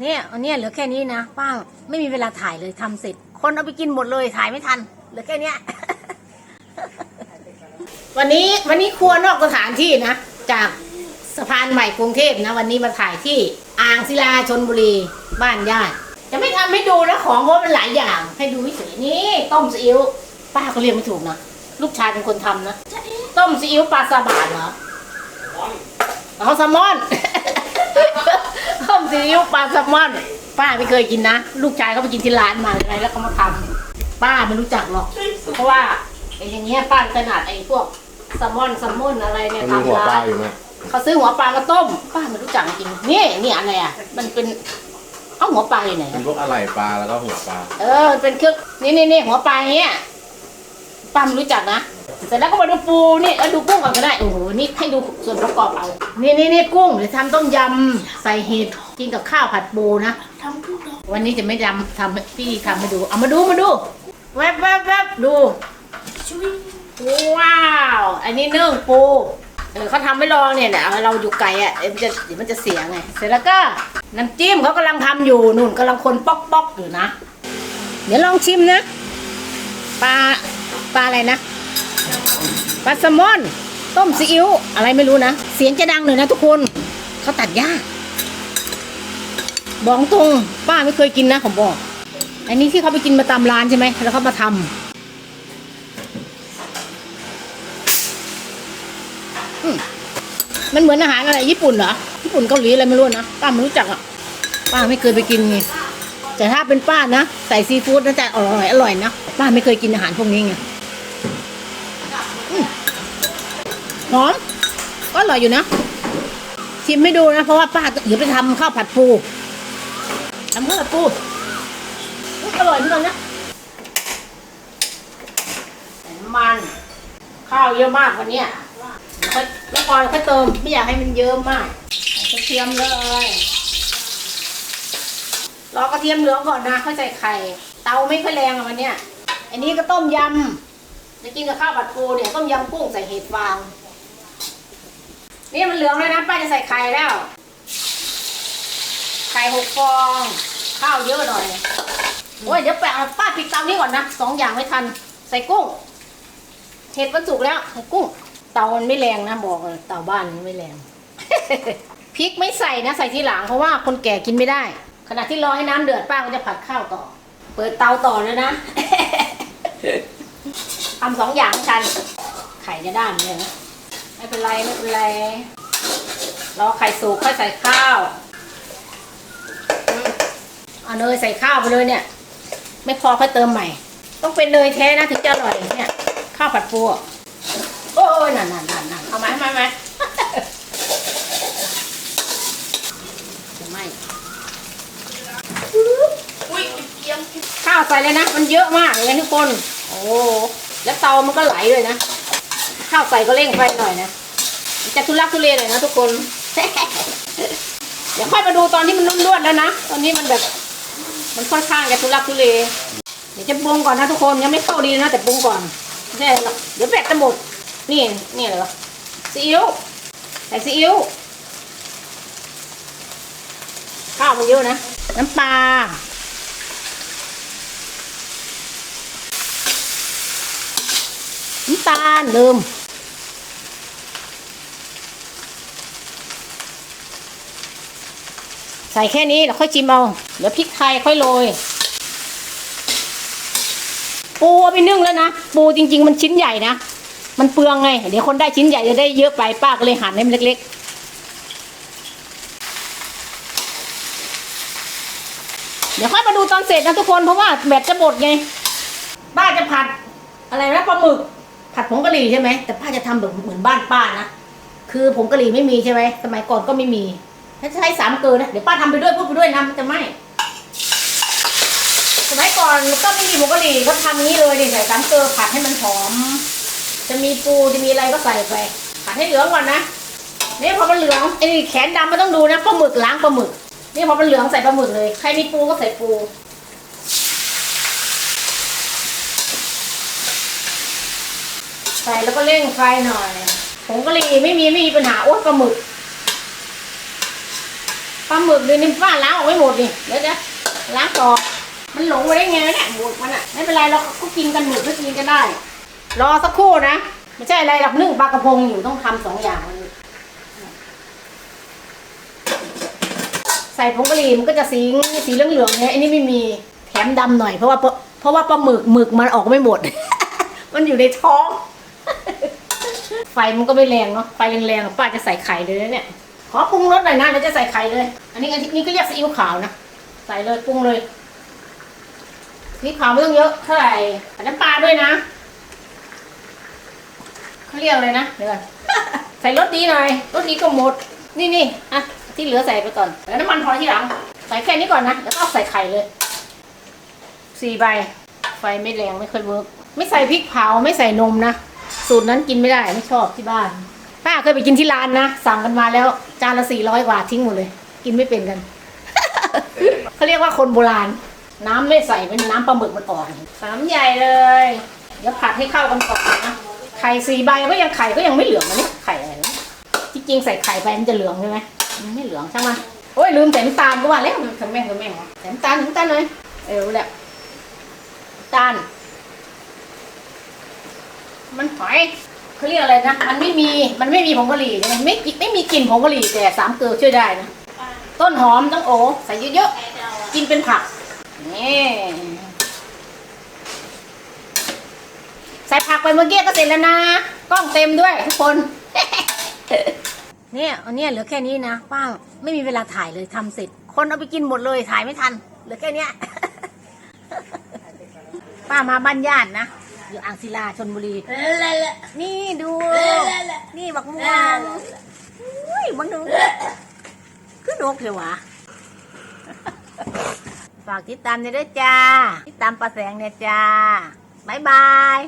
เนี่ยอันเนี้ยเหลือแค่นี้นะป้าไม่มีเวลาถ่ายเลยทำเสร็จ คนเอาไปกินหมดเลยถ่ายไม่ทันเหลือแค่เนี้ย วันนี้วันนี้ครัวนอกสถานที่นะ จากสะพานใหม่กรุงเทพนะ วันนี้มาถ่ายที่อ่างศิลาชนบุรี บ้านญาติจะไม่ทำให้ดูนะของเพราะมันหลายอย่าง ให้ดูเฉยๆนี่ต้มซีอิ๊วป้าก็เรียกไม่ถูกนะลูกชายเป็นคนทำนะต้มซีอิ๊วปลาซาบะเหรอเอาแซลมอน ซีอิ๊วปลาแซลมอน ป้าไม่เคยกินนะ ลูกชายเขาไปกินที่ร้านมาอะไรแล้วเขามาทำป้าไม่รู้จักหรอก เพราะว่าไอ้อย่างเงี้ยป้าขนาดไอ้พวกแซลมอนแซลมอนอะไรเนี่ยมันมีหัวทำปลาร้านอยู่ไหมเขาซื้อหัวปลามาต้ม ป้าไม่รู้จักจริงนี่นี่อะไรอะ มันเป็นเอ้าหัวปลาอยู่ไหนเป็อะนพวกอะไหล่ปลาแล้วก็หัวปลา เออมันเป็นเครื่องนี่นี่นี่หัวปลาอย่างเงี้ยป้าไม่รู้จักนะเส ร็จแล้วก็มาดูปูนี่เออดูกุ้งก่อนก็ได้โอ้โหนี่ให้ดูส่วนประกอบเอา นี่นี่นี่กุ้งเดี๋ยวทำต้มยำใส่เห็ดกินกับข้าวผัดปูนะทำทุกดอกวันนี้จะไม่ทำทำให้พี่ทำให้ดู เอามาดูมาดูแวบแวบแวบดูช่วยว้าว อันนี้นึ่งปูเออเขาทำไม่รอเนี่ยแหละเอาเราอยู่ไกลอะเดี๋ยวมันจะเดี๋ยวมันจะเสียไง เสร็จแล้วก็น้ำจิ้มเขากำลังทำอยู่นู่นกำลังคนป๊อกป๊อกอยู่นะ เดี๋ยวลองชิมนะปลาปลาอะไรนะ ปลาแซลมอน ต้มซีอิ๊วอะไรไม่รู้นะ เสียงจะดังหน่อยนะทุกคนเขาตัดยากบอกตรงป้าไม่เคยกินนะผมบอก อันนี้ที่เขาไปกินมาตามร้านใช่ไหมแล้วเขามาทำมันเหมือนอาหารอะไรญี่ปุ่นเหรอญี่ปุ่นเกาหลีอะไรไม่รู้นะป้าไม่รู้จักอะป้าไม่เคยไปกินไงแต่ถ้าเป็นป้านะใส่ซีฟู้ดนะจะอร่อยอร่อยนะป้าไม่เคยกินอาหารพวกนี้ไง หอม ก็อร่อยอยู่นะ ชิมไม่ดูนะ เพราะว่าป้าเดี๋ยวไปทำข้าวผัดปูทำข้าวผัดปูอร่อยเหมือนกันนะใส่น้ำมันข้าวเยอะมากวันนี้ค่อยแล้วพอค่อยเติมไม่อยากให้มันเยอะมากใส่กระเทียมเลยรอกระเทียมเหลืองก่อนนะค่อยใส่ไข่ เตาไม่ค่อยแรงอะวันเนี้ยอันนี้ก็ต้มยำจะกินกับข้าวผัดปูเนี่ยต้มยำกุ้งใส่เห็ดฟาง นี่มันเหลืองเลยนะป้าจะใส่ไข่แล้ว ไข่หกฟอง ข้าวเยอะหน่อย โอ้ยเดี๋ยวแปะป้าปิดเตานี้ก่อนนะสองอย่างไม่ทัน ใส่กุ้ง เห็ดมันสุกแล้วใส่กุ้ง เตามันไม่แรงนะบอกเลยเตาบ้านมันไม่แรง พริกไม่ใส่นะใส่ทีหลังเพราะว่าคนแก่กินไม่ได้ ขณะที่รอให้น้ำเดือดป้าก็จะผัดข้าวต่อ เปิดเตาต่อเลยนะทำสองอย่างไม่ทัน ไข่จะด้านเลยนะ ไม่เป็นไรไม่เป็นไรรอไข่สุกค่อยใส่ข้าวอืมเอาเนยใส่ข้าวไปเลยเนี่ย ไม่พอค่อยเติมใหม่ ต้องเป็นเนยแท้นะถึงจะอร่อยเนี่ย ข้าวผัดปูอะโอ้ยนั่นนั่นนั่นนั่นเอาไหมเอาไหมเอาไหมจะไหมอุ้ยเกียมข้าวใส่เลยนะ มันเยอะมากเลยนะทุกคน โอ้แล้วเตามันก็ไหลเลยนะ ข้าวใส่ก็เร่งไฟหน่อยนะจะทุลักทุเลหน่อยนะทุกคน เดี๋ยวค่อยมาดูตอนที่มันนุ่นๆแล้วนะ ตอนนี้มันแบบ มันค่อนข้างจะทุลักทุเล เดี๋ยวจะปรุงก่อนนะทุกคนยังไม่เข้าดีนะแต่ปรุงก่อนไม่เดี๋ยวแบตจะหมด นี่นี่อะไรวะซีอิ๊วใส่ซีอิ๊วข้าวมันเยอะนะ น้ำปลาน้ำตาลลืม ใส่แค่นี้แล้วค่อยชิมเอาเดี๋ยวพริกไทยค่อยโรยปูเอาไปนึ่งแล้วนะปูจริง ๆ มันชิ้นใหญ่นะมันเปลืองไง เดี๋ยวคนได้ชิ้นใหญ่จะได้เยอะไปป้าก็เลยหั่นให้มันเล็ก ๆเดี๋ยวค่อยมาดูตอนเสร็จนะทุกคนเพราะว่าแบตจะหมดไงป้าจะผัดอะไรนะปลาหมึก ผัดผงกะหรี่ใช่ไหมแต่ป้าจะทำแบบเหมือนบ้านป้านะคือผงกะหรี่ไม่มีใช่ไหมสมัยก่อนก็ไม่มี ถ้าใช้สามเกลือนะเดี๋ยวป้าทำไปด้วยพูดไปด้วยนะมันจะไหมสมัยก่อนก็ไม่มีผงกะหรี่ก็ทำนี้เลยนี่ใส่สามเกลือผัดให้มันหอม จะมีปูจะมีอะไรก็ใส่ไปผัดให้เหลืองก่อนนะนี่พอมันเหลืองไอ้แขนดำมันต้องดูนะปลาหมึกล้างปลาหมึกนี่พอมันเหลืองใส่ปลาหมึกเลยใครมีปูก็ใส่ปูใส่แล้วก็เร่งไฟหน่อยผงกะหรี่ไม่มีไม่มีปัญหาโอ๊ยปลาหมึก ลาหมึกเดี๋ยวนี้ป้าล้างออกไม่หมดนี่เดี๋ยวจะล้างต่อ มันหลงไปได้ไงเนี่ยหมดมันอะไม่เป็นไรเราก็กินกันหมึกก็กินกันได้ รอสักครู่นะไม่ใช่อะไรหรอกนึ่งปลากระพงอยู่ต้องทำสองอย่างมันใส่ผงกะหรี่มันก็จะสีสีเหลืองๆเนี่ยอันนี้ไม่มีแถมดำหน่อยเพราะว่าเพราะว่าปลาหมึกหมึกมันออกไม่หมด มันอยู่ในท้อง ไฟมันก็ไม่แรงเนาะไฟแรงๆป้าจะใส่ไข่เลยนะเนี่ย ขอปรุงรสหน่อยนะเดี๋ยวจะใส่ไข่เลย อันนี้อันนี้ก็เรียกซีอิ๊วขาวนะ ใส่เลยปรุงเลยซีอิ๊วขาวไม่ต้องเยอะเท่าไหร่น้ำปลาด้วยนะเขาเรียกอะไรนะเดี๋ยวก่อนใส่รสดีหน่อยรสดีก็หมด นี่นี่อะที่เหลือใส่ไปก่อนแล้วน้ำมันพอที่หลัง ใส่แค่นี้ก่อนนะแล้วก็ใส่ไข่เลยสี่ใบ ไฟไม่แรงไม่ค่อยเวิร์กไม่ใส่พริกเผาไม่ใส่นมนะ สูตรนั้นกินไม่ได้ไม่ชอบที่บ้าน ป้าเคยไปกินที่ร้านนะ สั่งกันมาแล้วจานละสี่ร้อยกว่าทิ้งหมดเลย กินไม่เป็นกัน เขาเรียกว่าคนโบราณ น้ำไม่ใส่เป็นน้ำปลาหมึกมันอ่อนสามใหญ่เลย เดี๋ยวผัดให้เข้ากันก่อนนะ ไข่สี่ใบก็ยังไข่ก็ยังไม่เหลืองนะเนี่ยไข่อะไรนะที่จริงใส่ไข่ไปมันจะเหลืองใช่ไหมมันไม่เหลืองใช่ไหมโอ้ยลืมใส่น้ำตาลก็ว่าแล้วมันทำแม่งทำแม่งวะใส่น้ำตาลน้ำตาลเลย เออรู้แหละน้ำตาลมันหอย เขาเรียกอะไรนะ มันไม่มี มันไม่มีผงกะหรี่ใช่ไหมไม่ไม่มีกลิ่นผงกะหรี่แต่สามเกลือช่วยได้นะ ต้นหอมต้องโอใส่เยอะๆ กินเป็นผัก นี่ใส่ผักไปเมื่อกี้ก็เสร็จแล้วนะ กล้องเต็มด้วยทุกคน เนี่ยอันเนี้ยเหลือแค่นี้นะป้าไม่มีเวลาถ่ายเลยทำเสร็จ คนเอาไปกินหมดเลยถ่ายไม่ทัน เหลือแค่เนี้ยป้ามาบ้านญาตินะ อยู่อ่างศิลาชนบุรี นี่ดู นี่บักม่วงอุ้ยมันดูคือนกเหรอวะฝากติดตามเนี่ยด้วยจ้า ติดตามปลาแสงเนี่ยจ้า บ๊ายบาย